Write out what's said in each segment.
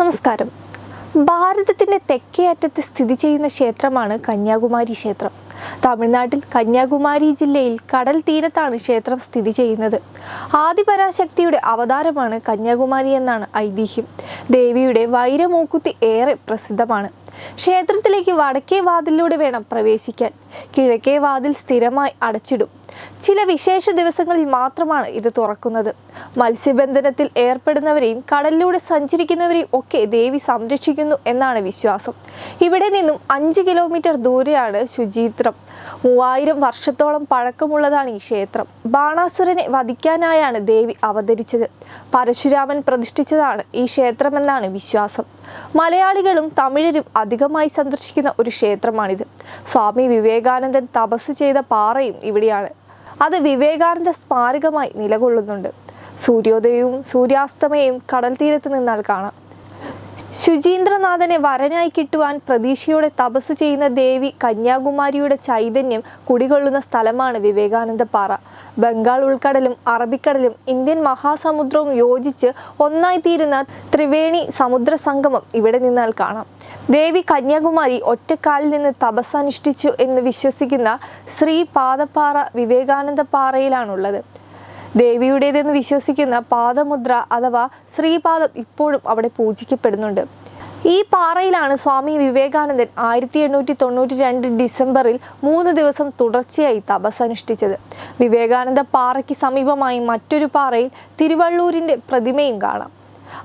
നമസ്കാരം. ഭാരതത്തിന്റെ തെക്കേ അറ്റത്ത് സ്ഥിതി ചെയ്യുന്ന ക്ഷേത്രമാണ് കന്യാകുമാരി ക്ഷേത്രം. തമിഴ്നാട്ടിൽ കന്യാകുമാരി ജില്ലയിൽ കടൽ തീരത്താണ് ക്ഷേത്രം സ്ഥിതി ചെയ്യുന്നത്. ആദിപരാശക്തിയുടെ അവതാരമാണ് കന്യാകുമാരി എന്നാണ് ഐതിഹ്യം. ദേവിയുടെ വൈരമൂക്കുത്തി ഏറെ പ്രസിദ്ധമാണ്. ക്ഷേത്രത്തിലേക്ക് വടക്കേ വാതിലിലൂടെ വേണം പ്രവേശിക്കാൻ. കിഴക്കേ വാതിൽ സ്ഥിരമായി അടച്ചിടും. ചില വിശേഷ ദിവസങ്ങളിൽ മാത്രമാണ് ഇത് തുറക്കുന്നത്. മത്സ്യബന്ധനത്തിൽ ഏർപ്പെടുന്നവരെയും കടലിലൂടെ സഞ്ചരിക്കുന്നവരെയും ഒക്കെ ദേവി സംരക്ഷിക്കുന്നു എന്നാണ് വിശ്വാസം. ഇവിടെ നിന്നും അഞ്ച് കിലോമീറ്റർ ദൂരെയാണ് ശുചിത്രം. മൂവായിരം വർഷത്തോളം പഴക്കമുള്ളതാണ് ഈ ക്ഷേത്രം. ബാണാസുരനെ വധിക്കാനായാണ് ദേവി അവതരിച്ചത്. പരശുരാമൻ പ്രതിഷ്ഠിച്ചതാണ് ഈ ക്ഷേത്രമെന്നാണ് വിശ്വാസം. മലയാളികളും തമിഴരും അധികമായി സന്ദർശിക്കുന്ന ഒരു ക്ഷേത്രമാണിത്. സ്വാമി വിവേകാനന്ദൻ തപസ് ചെയ്ത പാറയും ഇവിടെയാണ്. അത് വിവേകാനന്ദ സ്മാരകമായി നിലകൊള്ളുന്നുണ്ട്. സൂര്യോദയവും സൂര്യാസ്തമയവും കടൽ തീരത്ത് നിന്നാൽ കാണാം. ശുചീന്ദ്രനാഥനെ വരനായി കിട്ടുവാൻ പ്രതീക്ഷയോടെ തപസ് ചെയ്യുന്ന ദേവി കന്യാകുമാരിയുടെ ചൈതന്യം കുടികൊള്ളുന്ന സ്ഥലമാണ് വിവേകാനന്ദ പാറ. ബംഗാൾ ഉൾക്കടലും അറബിക്കടലും ഇന്ത്യൻ മഹാസമുദ്രവും യോജിച്ച് ഒന്നായി തീരുന്ന ത്രിവേണി സമുദ്ര സംഗമം ഇവിടെ നിന്നാൽ കാണാം. ദേവി കന്യാകുമാരി ഒറ്റക്കാലിൽ നിന്ന് തപസ്സനുഷ്ഠിച്ചു എന്ന് വിശ്വസിക്കുന്ന ശ്രീ പാദപ്പാറ വിവേകാനന്ദ പാറയിലാണുള്ളത്. ദേവിയുടേതെന്ന് വിശ്വസിക്കുന്ന പാദമുദ്ര അഥവാ ശ്രീപാദം ഇപ്പോഴും അവിടെ പൂജിക്കപ്പെടുന്നുണ്ട്. ഈ പാറയിലാണ് സ്വാമി വിവേകാനന്ദൻ ആയിരത്തി എണ്ണൂറ്റി തൊണ്ണൂറ്റി രണ്ട് ഡിസംബറിൽ മൂന്ന് ദിവസം തുടർച്ചയായി തപസ് അനുഷ്ഠിച്ചത് വിവേകാനന്ദ പാറയ്ക്ക് സമീപമായി മറ്റൊരു പാറയിൽ തിരുവള്ളൂരിന്റെ പ്രതിമയും കാണാം.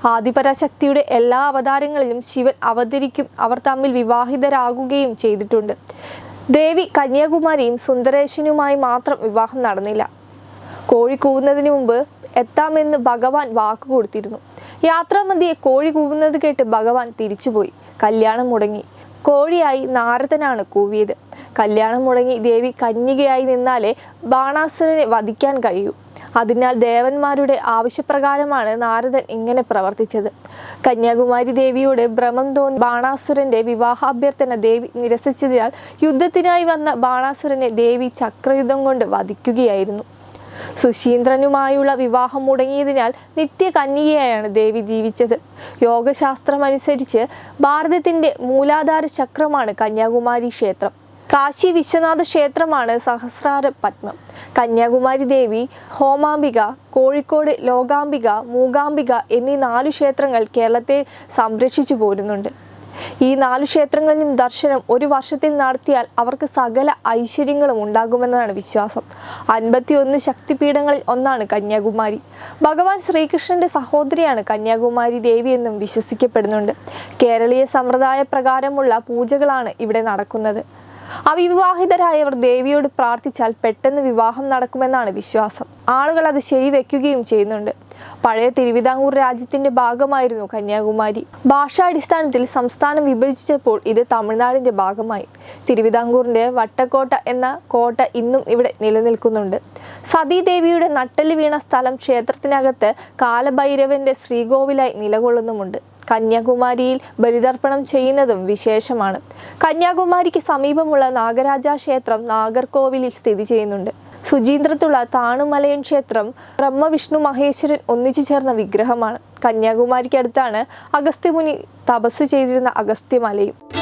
ആദിപരാശക്തിയുടെ എല്ലാ അവതാരങ്ങളിലും ശിവൻ അവതരിക്കും. അവർ തമ്മിൽ വിവാഹിതരാകുകയും ചെയ്തിട്ടുണ്ട്. ദേവി കന്യാകുമാരിയും സുന്ദരേശനുമായി മാത്രം വിവാഹം നടന്നില്ല. കോഴി കൂവുന്നതിന് മുമ്പ് എത്താമെന്ന് ഭഗവാൻ വാക്കു കൊടുത്തിരുന്നു. യാത്രാമന്തിയെ കോഴി കൂവുന്നത് കേട്ട് ഭഗവാൻ തിരിച്ചുപോയി. കല്യാണം മുടങ്ങി. കോഴിയായി നാരദനാണ് കൂവിയത്. കല്യാണം മുടങ്ങി ദേവി കന്യകയായി നിന്നാലേ ബാണാസുരനെ വധിക്കാൻ കഴിയൂ. അതിനാൽ ദേവന്മാരുടെ ആവശ്യപ്രകാരമാണ് നാരദൻ ഇങ്ങനെ പ്രവർത്തിച്ചത്. കന്യാകുമാരി ദേവിയോട് ഭ്രമം തോന്നി ബാണാസുരന്റെ വിവാഹാഭ്യർത്ഥന ദേവി നിരസിച്ചതിനാൽ യുദ്ധത്തിനായി വന്ന ബാണാസുരനെ ദേവി ചക്രയുദ്ധം കൊണ്ട് വധിക്കുകയായിരുന്നു. സുശീന്ദ്രനുമായുള്ള വിവാഹം മുടങ്ങിയതിനാൽ നിത്യകന്യകയായാണ് ദേവി ജീവിച്ചത്. യോഗശാസ്ത്രമനുസരിച്ച് ഭാരതത്തിന്റെ മൂലാധാര ചക്രമാണ് കന്യാകുമാരി ക്ഷേത്രം. കാശി വിശ്വനാഥ ക്ഷേത്രമാണ് സഹസ്രാര പത്മം. കന്യാകുമാരി ദേവി ഹോമാംബിക കോഴിക്കോട് ലോകാംബിക മൂകാംബിക എന്നീ നാലു ക്ഷേത്രങ്ങൾ കേരളത്തെ സംരക്ഷിച്ചു പോരുന്നുണ്ട്. ഈ നാലു ക്ഷേത്രങ്ങളിലും ദർശനം ഒരു വർഷത്തിൽ നടത്തിയാൽ അവർക്ക് സകല ഐശ്വര്യങ്ങളും ഉണ്ടാകുമെന്നാണ് വിശ്വാസം. അൻപത്തിയൊന്ന് ശക്തിപീഠങ്ങളിൽ ഒന്നാണ് കന്യാകുമാരി. ഭഗവാൻ ശ്രീകൃഷ്ണന്റെ സഹോദരിയാണ് കന്യാകുമാരി ദേവി എന്നും വിശ്വസിക്കപ്പെടുന്നുണ്ട്. കേരളീയ സമ്പ്രദായ പ്രകാരമുള്ള പൂജകളാണ് ഇവിടെ നടക്കുന്നത്. അവിവാഹിതരായവർ ദേവിയോട് പ്രാർത്ഥിച്ചാൽ പെട്ടെന്ന് വിവാഹം നടക്കുമെന്നാണ് വിശ്വാസം. ആളുകൾ അത് ശരിവെക്കുകയും ചെയ്യുന്നുണ്ട്. പഴയ തിരുവിതാംകൂർ രാജ്യത്തിന്റെ ഭാഗമായിരുന്നു കന്യാകുമാരി. ഭാഷാടിസ്ഥാനത്തിൽ സംസ്ഥാനം വിഭജിച്ചപ്പോൾ ഇത് തമിഴ്നാടിന്റെ ഭാഗമായി. തിരുവിതാംകൂറിന്റെ വട്ടക്കോട്ട എന്ന കോട്ട ഇന്നും ഇവിടെ നിലനിൽക്കുന്നുണ്ട്. സതീദേവിയുടെ നട്ടൽ വീണ സ്ഥലം ക്ഷേത്രത്തിനകത്ത് കാലഭൈരവന്റെ ശ്രീകോവിലായി നിലകൊള്ളുന്നുമുണ്ട്. കന്യാകുമാരിയിൽ ബലിതർപ്പണം ചെയ്യുന്നതും വിശേഷമാണ്. കന്യാകുമാരിക്ക് സമീപമുള്ള നാഗരാജ ക്ഷേത്രം നാഗർകോവിലിൽ സ്ഥിതി ചെയ്യുന്നുണ്ട്. ശുചീന്ദ്രത്തുള്ള താണുമലയൻ ക്ഷേത്രം ബ്രഹ്മവിഷ്ണു മഹേശ്വരൻ ഒന്നിച്ചു ചേർന്ന വിഗ്രഹമാണ്. കന്യാകുമാരിക്കടുത്താണ് അഗസ്ത്യമുനി തപസ് ചെയ്തിരുന്ന അഗസ്ത്യമലയും.